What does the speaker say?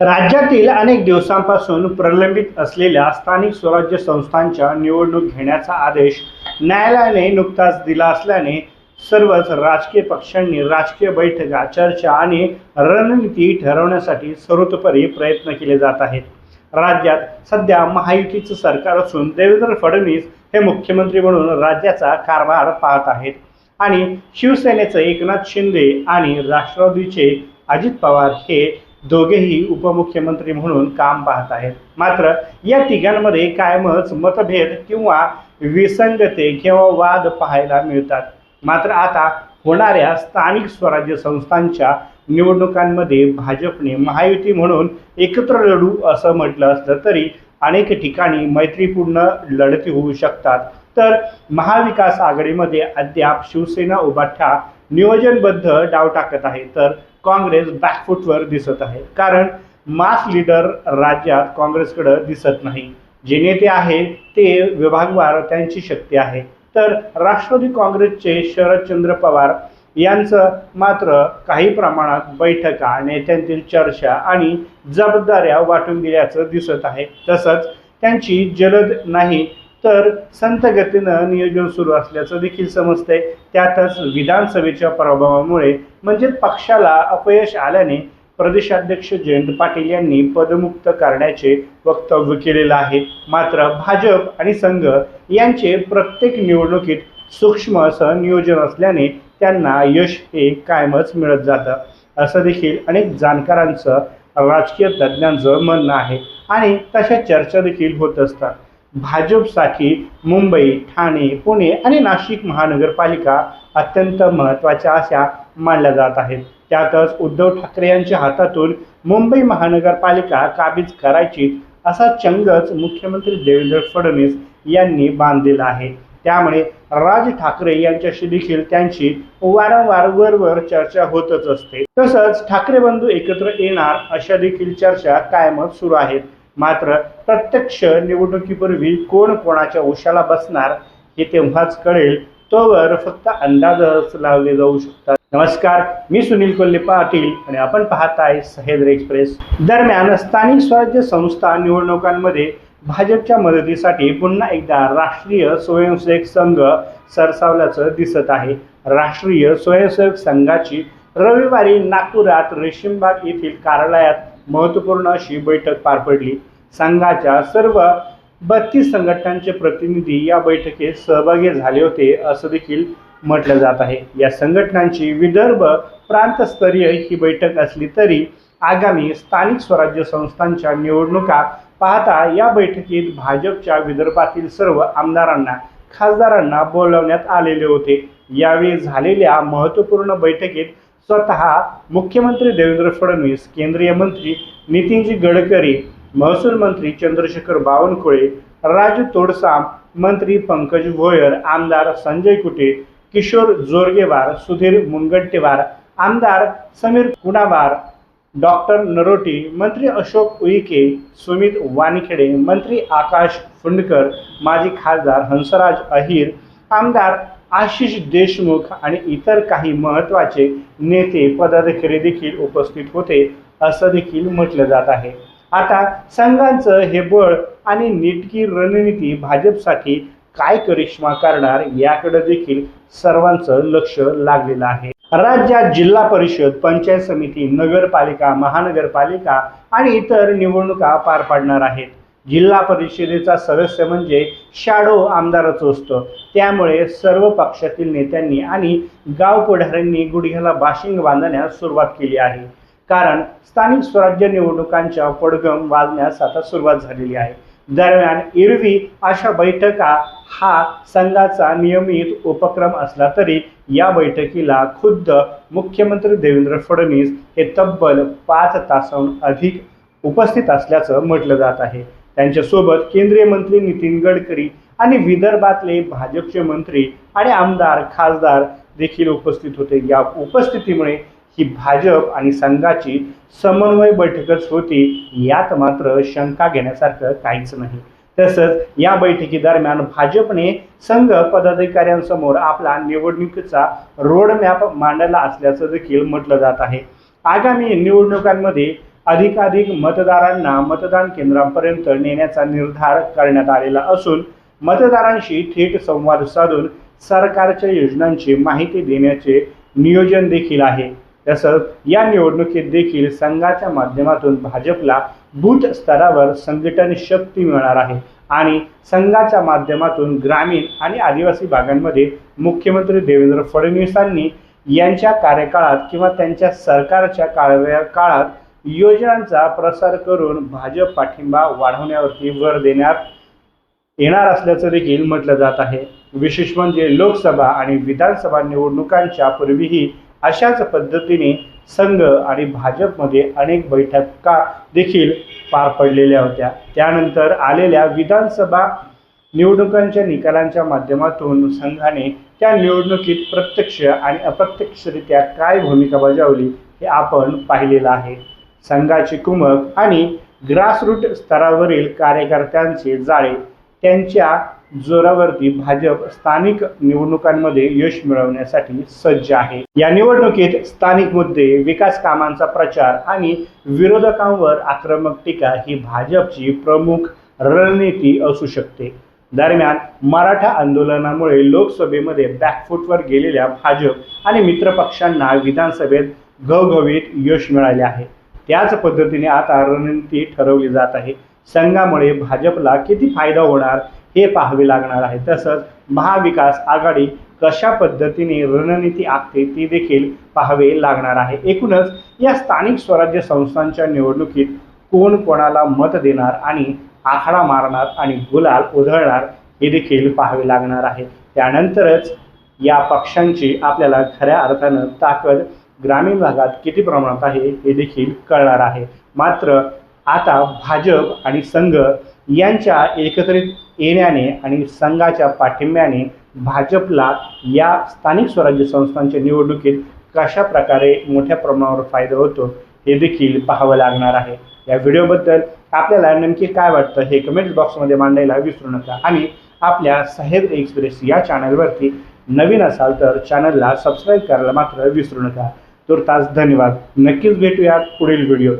राज्यातील अनेक दिवसांपासून प्रलंबित असलेल्या स्थानिक स्वराज्य संस्थांच्या निवडणूक घेण्याचा आदेश न्यायालयाने नुकताच दिला असल्याने सर्वच राजकीय पक्षांनी राजकीय बैठका चर्चा आणि रणनीती ठरवण्यासाठी सर्वतोपरी प्रयत्न केले जात आहेत. राज्यात सध्या महायुतीचं सरकार असून देवेंद्र फडणवीस हे मुख्यमंत्री म्हणून राज्याचा कारभार पाहत आहेत. आणि शिवसेनेचे एकनाथ शिंदे आणि राष्ट्रवादीचे अजित पवार हे दोघेही उपमुख्यमंत्री म्हणून काम पाहत आहेत. मात्र या तिघांमध्ये कायमच मतभेद किंवा विसंगते किंवा वाद पाहायला मिळतात. मात्र आता होणाऱ्या स्थानिक स्वराज्य संस्थांच्या निवडणुकांमध्ये भाजपने महायुती म्हणून एकत्र लढू असं म्हटलं असलं तरी अनेक ठिकाणी मैत्रीपूर्ण लढती होऊ शकतात. तर महाविकास आघाडीमध्ये अद्याप शिवसेना उभाठा नियोजनबद्ध डाव टाकत आहे. तर काँग्रेस बॅकफुटवर दिसत आहे. कारण मास लीडर राज्यात काँग्रेसकडं दिसत नाही. जे नेते आहेत ते विभागवार त्यांची शक्ती आहे. तर राष्ट्रवादी काँग्रेसचे शरदचंद्र पवार यांचं मात्र काही प्रमाणात बैठका नेत्यांतील चर्चा आणि जबाबदाऱ्या वाटून दिल्याचं दिसत आहे. तसंच त्यांची जलद नाही तर संत गतीनं नियोजन सुरू असल्याचं देखील समजतंय. त्यातच विधानसभेच्या प्रभावामुळे म्हणजे पक्षाला अपयश आल्याने प्रदेशाध्यक्ष जयंत पाटील यांनी पदमुक्त करण्याचे वक्तव्य केलेलं आहे. मात्र भाजप आणि संघ यांचे प्रत्येक निवडणुकीत सूक्ष्म असं नियोजन असल्याने त्यांना यश हे कायमच मिळत जातं. असं देखील अनेक जाणकारांचं राजकीय तज्ज्ञांचं म्हणणं आहे. आणि तशा चर्चा देखील होत असतात. भाजपसाठी मुंबई ठाणे पुणे आणि नाशिक महानगरपालिका अत्यंत महत्त्वाच्या अशा मानल्या जात आहेत. त्यातच उद्धव ठाकरे यांच्या हातातून मुंबई महानगरपालिका काबीज करायची असा चंगच मुख्यमंत्री देवेंद्र फडणवीस यांनी बांधलेला आहे. त्यामुळे राज ठाकरे यांच्याशी देखील त्यांची वारंवार वरवर चर्चा होतच असते. तसंच ठाकरे बंधू एकत्र येणार अशा देखील चर्चा कायमच सुरू आहेत. मात्र प्रत्यक्ष निवडणुकीपूर्वी कोण कोणाच्या उशाला बसणार हे तेव्हाच कळेल. तोवर फक्त अंदाजच लावले जाऊ शकतात. नमस्कार मी सुनील कोल्हे पाटील आणि आपण पाहताय सह्याद्री एक्सप्रेस. दरम्यान स्थानिक स्वराज्य संस्था निवडणुकांमध्ये भाजपच्या मदतीसाठी पुन्हा एकदा राष्ट्रीय स्वयंसेवक संघ सरसावल्याचं दिसत आहे. राष्ट्रीय स्वयंसेवक संघाची रविवारी नागपुरात रेशीमबाग येथील कार्यालयात महत्त्वपूर्ण अशी बैठक पार पडली. संघाच्या सर्व बत्तीस संघटनांचे प्रतिनिधी या बैठकीत सहभागी झाले होते असं देखील म्हटलं जात आहे. या संघटनांची विदर्भ प्रांतस्तरीय ही बैठक असली तरी आगामी स्थानिक स्वराज्य संस्थांच्या निवडणुका पाहता या बैठकीत भाजपच्या विदर्भातील सर्व आमदारांना खासदारांना बोलवण्यात आलेले होते. यावेळी झालेल्या महत्त्वपूर्ण बैठकीत स्वतः मुख्यमंत्री देवेंद्र फडणवीस केंद्रीय मंत्री नितीनजी गडकरी महसूल मंत्री चंद्रशेखर बावनकुळे राजू तोडसाम मंत्री पंकज भोयर आमदार संजय कुटे किशोर जोरगेवार सुधीर मुनगंटीवार आमदार समीर कुणावार डॉक्टर नरोटी मंत्री अशोक उईके सुमित वानखेडे मंत्री आकाश फुंडकर माजी खासदार हंसराज अहिर आमदार आशिष देशमुख आणि इतर काही महत्त्वाचे नेते पदाधिकारी देखील उपस्थित होते असं देखील म्हटलं जात आहे. आता संघांचं हे बळ आणि नेटकी रणनीती भाजपसाठी काय करिश्मा करणार याकडे देखील सर्वांचं लक्ष लागलेलं आहे. राज्यात जिल्हा परिषद पंचायत समिती नगरपालिका महानगरपालिका आणि इतर निवडणुका पार पाडणार आहेत. जिल्हा परिषदेचा सदस्य म्हणजे शॅडो आमदारच असतो. त्यामुळे सर्व पक्षातील नेत्यांनी आणि गाव पुढाऱ्यांनी गुडघ्याला बाशिंग बांधण्यास सुरुवात केली आहे. कारण स्थानिक स्वराज्य निवडणुकांच्या पडगम वाजण्यास आता सुरुवात झालेली आहे. दरम्यान एरवी अशा बैठका हा संघाचा नियमित उपक्रम असला तरी या बैठकीला खुद्द मुख्यमंत्री देवेंद्र फडणवीस हे तब्बल पाच तासाहून अधिक उपस्थित असल्याचं म्हटलं जात आहे. त्यांच्यासोबत केंद्रीय मंत्री नितीन गडकरी आणि विदर्भातले भाजपचे मंत्री आणि आमदार खासदार देखील उपस्थित होते. या उपस्थितीमुळे ही भाजप आणि संघाची समन्वय बैठकच होती. यात मात्र शंका घेण्यासारखं काहीच नाही. तसंच या बैठकीदरम्यान भाजपने संघ पदाधिकाऱ्यांसमोर आपला निवडणुकीचा रोड मॅप मांडला असल्याचं देखील म्हटलं जात आहे. आगामी निवडणुकांमध्ये अधिकाधिक मतदारांना मतदान केंद्रापर्यंत नेण्याचा निर्धार करण्यात आलेला असून मतदारांशी थेट संवाद साधून सरकारच्या योजनांची माहिती देण्याचे नियोजन देखील आहे. तसंच या निवडणुकीत देखील संघाच्या माध्यमातून भाजपला बूथ स्तरावर संघटन शक्ती मिळणार आहे आणि संघाच्या माध्यमातून ग्रामीण आणि आदिवासी भागांमध्ये मुख्यमंत्री देवेंद्र फडणवीसांनी यांच्या कार्यकाळात किंवा त्यांच्या सरकारच्या काळव्या काळात योजनांचा प्रसार करून भाजप पाठिंबा वाढवण्यावरती भर देण्यात येणार असल्याचं देखील म्हटलं जात आहे. विशेष म्हणजे लोकसभा आणि विधानसभा निवडणुकांच्या पूर्वीही अशाच पद्धतीने संघ आणि भाजपमध्ये अनेक बैठका देखील पार पडलेल्या होत्या. त्यानंतर आलेल्या विधानसभा निवडणुकांच्या निकालांच्या माध्यमातून संघाने त्या निवडणुकीत प्रत्यक्ष आणि अप्रत्यक्षरित्या काय भूमिका बजावली हे आपण पाहिलेलं आहे. संघाची कुमक आणि ग्रासरूट स्तरावरील कार्यकर्त्यांचे जाळे त्यांच्या जोरावरती भाजप स्थानिक निवडणुकांमध्ये यश मिळवण्यासाठी सज्ज आहे. या निवडणुकीत स्थानिक मुद्दे विकास कामांचा प्रचार आणि विरोधकांवर आक्रमक टीका ही भाजपची प्रमुख रणनीती असू शकते. दरम्यान मराठा आंदोलनामुळे लोकसभेमध्ये बॅकफूटवर गेलेल्या भाजप आणि मित्रपक्षांना विधानसभेत घवघवीत यश मिळाले आहे. त्याच पद्धतीने आता रणनीती ठरवली जात आहे. संघामुळे भाजपला किती फायदा होणार हे पाहावे लागणार आहे. तसंच महाविकास आघाडी कशा पद्धतीने रणनीती आखते ती देखील पाहावे लागणार आहे. एकूणच या स्थानिक स्वराज्य संस्थांच्या निवडणुकीत कोण कोणाला मत देणार आणि आखाडा मारणार आणि गुलाल उधळणार हे देखील पाहावे लागणार आहे. त्यानंतरच या पक्षांची आपल्याला खऱ्या अर्थानं ताकद ग्रामीण भागात किती प्रमाणात आहे हे देखील कळणार आहे. मात्र आता भाजप आणि संघ यांच्या एकत्रित येण्याने आणि संघाच्या पाठिंब्याने भाजपला या स्थानिक स्वराज्य संस्थांच्या निवडणुकीत कशा प्रकारे मोठ्या प्रमाणावर फायदा होतो हे देखील पाहावं लागणार आहे. या व्हिडिओबद्दल आपल्याला नेमकी काय वाटतं हे कमेंट बॉक्समध्ये मांडायला विसरू नका आणि आपल्या साहेब एक्सप्रेस या चॅनलवरती नवीन असाल तर चॅनलला सबस्क्राईब करायला मात्र विसरू नका. तुर्तास धन्यवाद. नक्कीच भेटूयात पुढील व्हिडिओ